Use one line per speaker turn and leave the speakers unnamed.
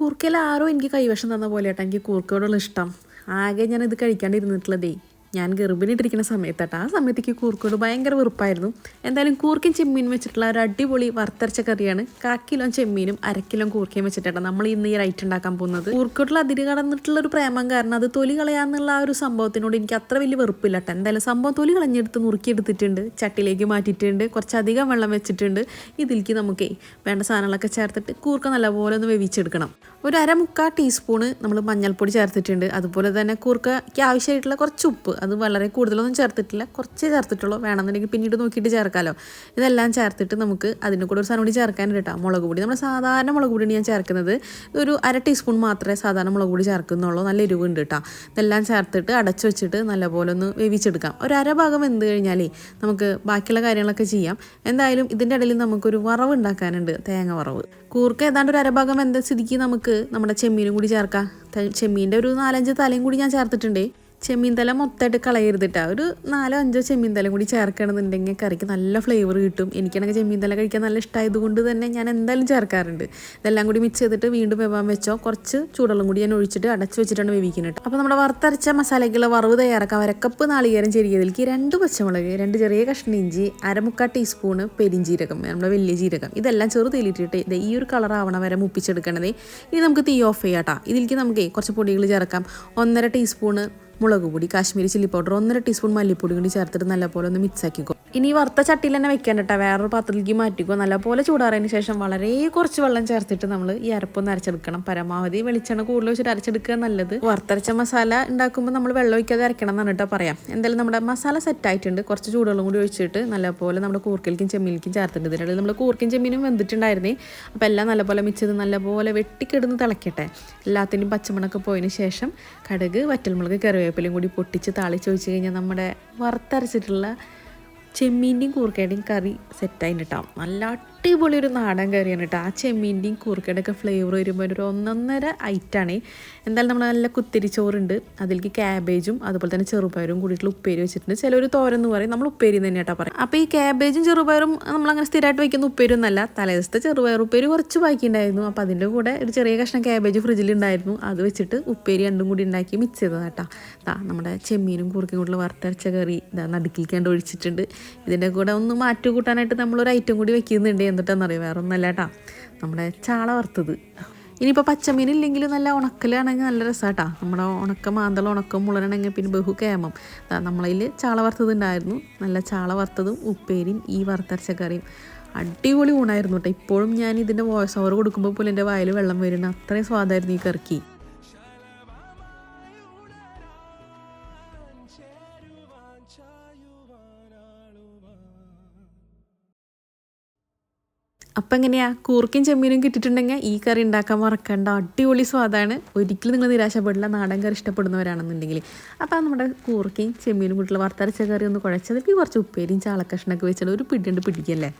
കൂർക്കയിൽ ആരോ എനിക്ക് കൈവശം തന്ന പോലെ കേട്ടോ എനിക്ക് കൂർക്കയോടുള്ള ഇഷ്ടം. ആകെ ഞാൻ ഇത് കഴിക്കാണ്ടിരുന്നിട്ടുള്ളതേ. ഞാൻ ഗർഭിണിയിട്ടിരിക്കുന്ന സമയത്താട്ടോ. ആ സമയത്തേക്ക് കൂർക്കോട് ഭയങ്കര വെറുപ്പായിരുന്നു. എന്തായാലും കൂർക്കയും ചെമ്മീനും വെച്ചിട്ടുള്ള ഒരു അടിപൊളി വറുത്തരച്ച കറിയാണ്. കാക്കിലോ കിലോ ചെമ്മീനും അരക്കിലോ കിലോ കൂർക്കയും വെച്ചിട്ടാണ് നമ്മൾ ഇന്ന് ഈ റൈറ്റ് ഉണ്ടാക്കാൻ പോകുന്നത്. കൂർക്കോട്ടിൽ അതിര് കടന്നിട്ടുള്ള ഒരു പ്രേമം കാരണം അത് തൊലി കളയാന്നുള്ള ആ ഒരു സംഭവത്തിനോട് എനിക്ക് അത്ര വലിയ വെറുപ്പില്ല കേട്ടോ എന്തായാലും സംഭവം തൊലി കളഞ്ഞെടുത്ത് നുറുക്കിയെടുത്തിട്ടുണ്ട്. ചട്ടിലേക്ക് മാറ്റിയിട്ടുണ്ട്. കുറച്ചധികം വെള്ളം വെച്ചിട്ടുണ്ട്. ഇതിലേക്ക് നമുക്ക് വേണ്ട സാധനങ്ങളൊക്കെ ചേർത്തിട്ട് കൂർക്ക നല്ലപോലെ ഒന്ന് വേവിച്ചെടുക്കണം. ഒരു അര മുക്കാൽ ടീസ്പൂണ് നമ്മൾ മഞ്ഞൾപ്പൊടി ചേർത്തിട്ടുണ്ട്. അതുപോലെ തന്നെ കൂർക്കയ്ക്ക് ആവശ്യമായിട്ടുള്ള കുറച്ച് ഉപ്പ്. അത് വളരെ കൂടുതലൊന്നും ചേർത്തിട്ടില്ല. കുറച്ചേ ചേർത്തിട്ടുള്ളൂ. വേണമെന്നുണ്ടെങ്കിൽ പിന്നീട് നോക്കിയിട്ട് ചേർക്കാമല്ലോ ഇതെല്ലാം ചേർത്തിട്ട് നമുക്ക് അതിന്റെ കൂടെ ഒരു സാധനം കൂടി ചേർക്കാൻ കേട്ടോ. മുളക് പൊടി. നമ്മൾ സാധാരണ മുളക് പൊടിയാണ് ഞാൻ ചേർക്കുന്നത്. ഒരു അര ടീസ്പൂൺ മാത്രമേ സാധാരണ മുളക് പൊടി ചേർക്കുന്നുള്ളൂ. നല്ല എരിവുണ്ട് കേട്ടോ. ഇതെല്ലാം ചേർത്തിട്ട് അടച്ചു വെച്ചിട്ട് നല്ലപോലെ ഒന്ന് വേവിച്ചെടുക്കാം. ഒരു അര ഭാഗം വെന്ത് കഴിഞ്ഞാലേ നമുക്ക് ബാക്കിയുള്ള കാര്യങ്ങളൊക്കെ ചെയ്യാം. എന്തായാലും ഇതിന്റെ ഇടയിൽ നമുക്കൊരു വറവ് ഉണ്ടാക്കാനുണ്ട്. തേങ്ങ വറവ്. കൂർക്ക ഏതാണ്ട് ഒരു അരഭാഗം എന്താ സ്ഥിതിക്ക് നമുക്ക് നമ്മുടെ ചെമ്മീനും കൂടി ചേർക്കാം. ചെമ്മീന്റെ ഒരു നാലഞ്ച് തലയും കൂടി ഞാൻ ചേർത്തിട്ടുണ്ടേ. ചെമ്മീൻ തല മൊത്തമായിട്ട് കളയരുതിട്ടാ. ഒരു നാലോ അഞ്ചോ ചെമ്മീൻ തലയും കൂടി ചേർക്കണമെന്നുണ്ടെങ്കിൽ കറിക്ക് നല്ല ഫ്ലേവർ കിട്ടും. എനിക്കാണെങ്കിൽ ചെമ്മീൻ തല കഴിക്കാൻ നല്ല ഇഷ്ടമായത് കൊണ്ട് തന്നെ ഞാൻ എന്തായാലും ചേർക്കാറുണ്ട്. ഇതെല്ലാം കൂടി മിക്സ് ചെയ്തിട്ട് വീണ്ടും വെവാൻ വെച്ചോ. കുറച്ച് ചൂടുവെള്ളം കൂടി ഞാൻ ഒഴിച്ചിട്ട് അടച്ചു വെച്ചിട്ടാണ് വേവിക്കുന്നത് അപ്പോൾ നമ്മുടെ വറുത്തരച്ച മസാലയ്ക്കുള്ള വറവ് തയ്യാറാക്കാം അരക്കപ്പ് നാളികേരം ചെറിയതിലേക്ക് രണ്ട് പച്ചമുളക് രണ്ട് ചെറിയ കഷ്ണം ഇഞ്ചി അരമുക്കാൽ ടീസ്പൂണ് പെരിഞ്ചീരകം നമ്മുടെ വലിയ ജീരകം. ഇതെല്ലാം ചെറു തേലിട്ടിട്ട് ഇത് ഈ ഒരു കളർ ആവണ വരെ മുപ്പിച്ചെടുക്കണതേ. ഇനി നമുക്ക് തീ ഓഫ് ചെയ്യാം കേട്ടോ. ഇതിലേക്ക് നമുക്ക് കുറച്ച് പൊടികൾ ചേർക്കാം. ഒന്നര ടീസ്പൂണ് മുളക് പൊടി കാശ്മീരി ചില്ലി പൗഡർ ഒന്നര ടീസ്പൂൺ മല്ലിപ്പൊടി കൂടി ചേർത്തിട്ട് നല്ലപോലെ ഒന്ന് മിക്സ് ആക്കിക്കോ. ഇനി വറുത്ത ചട്ടിയിൽ തന്നെ വെക്കാൻ കേട്ടോ. വേറൊരു പാത്രത്തിലേക്ക് മാറ്റിക്കോ. നല്ലപോലെ ചൂടാറിയതിന് ശേഷം വളരെ കുറച്ച് വെള്ളം ചേർത്തിട്ട് നമ്മൾ ഈ അരപ്പൊന്ന് അരച്ചെടുക്കണം. പരമാവധി വെളിച്ചെണ്ണ കൂടുതൽ വെച്ചിട്ട് അരച്ചെടുക്കുക നല്ലത്. വറുത്തരച്ച മസാല ഉണ്ടാക്കുമ്പോൾ നമ്മൾ വെള്ളം ഒഴിക്കാതെ അരക്കണം എന്നാണ് കേട്ടോ പറയാം. എന്തായാലും നമ്മുടെ മസാല സെറ്റ് ആയിട്ടുണ്ട്. കുറച്ച് ചൂടുവെള്ളം കൂടി ഒഴിച്ചിട്ട് നല്ലപോലെ നമ്മുടെ കൂർക്കലിക്കും ചെമ്മീനിക്കും ചേർത്തിട്ടുണ്ട്. ഇതിനിടയിൽ നമ്മൾ കൂർക്കും ചെമ്മീനും വെന്തിട്ടുണ്ടായിരുന്നേ. അപ്പോൾ എല്ലാം നല്ലപോലെ മിച്ചത് നല്ലപോലെ വെട്ടിക്കിടന്ന് തിളക്കട്ടെ. എല്ലാത്തിന്റെയും പച്ചമണൊക്കെ പോയതിന് ശേഷം കടുക് വറ്റൽമുളക് കറിവേപ്പിലയും കൂടി പൊട്ടിച്ച് താളിച്ച് ഒഴിച്ച് കഴിഞ്ഞാൽ നമ്മുടെ വറുത്തരച്ചിട്ടുള്ള ചെമ്മീന്റെയും കൂർക്കയുടെയും കറി സെറ്റായി കിട്ടാം നല്ല അടിപൊളി ഒരു നാടൻ കറിയാണ് കേട്ടോ ആ ചെമ്മീന്റെയും കൂർക്കയുടെ ഒക്കെ ഫ്ലേവർ വരുമ്പോൾ ഒരു ഒന്നൊന്നര ഐറ്റാണ് എന്തായാലും നമ്മൾ നല്ല കുത്തിരി ചോറുണ്ട് അതിലേക്ക് ക്യാബേജും അതുപോലെ തന്നെ ചെറുപയറും കൂടിയിട്ടുള്ള ഉപ്പേരി വെച്ചിട്ടുണ്ട്. ചിലർ തോരൻ എന്ന് പറയും. നമ്മൾ ഉപ്പേരി തന്നെ കേട്ടോ പറയും. അപ്പോൾ ഈ ക്യാബേജും ചെറുപയറും നമ്മളങ്ങനെ സ്ഥിരമായിട്ട് വയ്ക്കുന്ന ഉപ്പേരി ഒന്നല്ല തലേദിവസത്തെ ചെറുപയർ ഉപ്പേരി കുറച്ച് ബാക്കിയുണ്ടായിരുന്നു അപ്പോൾ അതിന്റെ കൂടെ ഒരു ചെറിയ കഷ്ണം ക്യാബേജ് ഫ്രിഡ്ജിലുണ്ടായിരുന്നു അത് വെച്ചിട്ട് ഉപ്പേരി രണ്ടും കൂടി ഉണ്ടാക്കി മിക്സ് ദാ നമ്മുടെ ചെമ്മീനും കൂർക്കയും കൂടുതൽ വറുത്തരച്ച കറി ഇതാ നടുക്കിൽക്കാണ്ട് ഒഴിച്ചിട്ടുണ്ട്. ഇതിന്റെ കൂടെ ഒന്ന് മാറ്റുകൂട്ടാനായിട്ട് നമ്മളൊരു ഐറ്റം കൂടി വെക്കുന്നുണ്ട് എന്നിട്ടെന്നറിയാം? വേറെ ഒന്നല്ല കേട്ടോ നമ്മുടെ ചാള വറുത്തത്. ഇനിയിപ്പോൾ പച്ചമീൻ ഇല്ലെങ്കിലും നല്ല ഉണക്കലാണെങ്കിൽ നല്ല രസമാട്ടാ നമ്മുടെ ഉണക്ക മാന്തള ഉണക്കം മുളനാണെങ്കിൽ പിന്നെ ബഹു കേമം. നമ്മളതിൽ ചാള വറുത്തത് ഉണ്ടായിരുന്നു നല്ല ചാള വറുത്തതും ഉപ്പേരിയും ഈ വറുത്തരച്ച കറിയും അടിപൊളി ഊണായിരുന്നു കേട്ടോ ഇപ്പോഴും ഞാൻ ഇതിന്റെ വോയിസ് ഓവർ കൊടുക്കുമ്പോൾ പോലും എന്റെ വായിൽ വെള്ളം വരുന്ന അത്രയും സ്വാദായിരുന്നു ഈ കറിക്ക്. അപ്പം എങ്ങനെയാ? കൂർക്കും ചെമ്മീനും കിട്ടിയിട്ടുണ്ടെങ്കിൽ ഈ കറി ഉണ്ടാക്കാൻ മറക്കണ്ട. അടിപൊളി സ്വാദാണ്. ഒരിക്കലും നിങ്ങൾ നിരാശപ്പെടില്ല. നാടൻ കറി ഇഷ്ടപ്പെടുന്നവരാണെന്നുണ്ടെങ്കിൽ. അപ്പം നമ്മുടെ കൂർക്കയും ചെമ്മീനും കൂട്ടിയുള്ള വറുത്തരച്ച കറി ഒന്ന് കുഴച്ചതിലേക്ക് കുറച്ച് ഉപ്പേരിയും ചാളക്കഷ്ണൊക്കെ വെച്ചാൽ ഒരു പിടിയുണ്ട് പിടിക്കല്ലേ?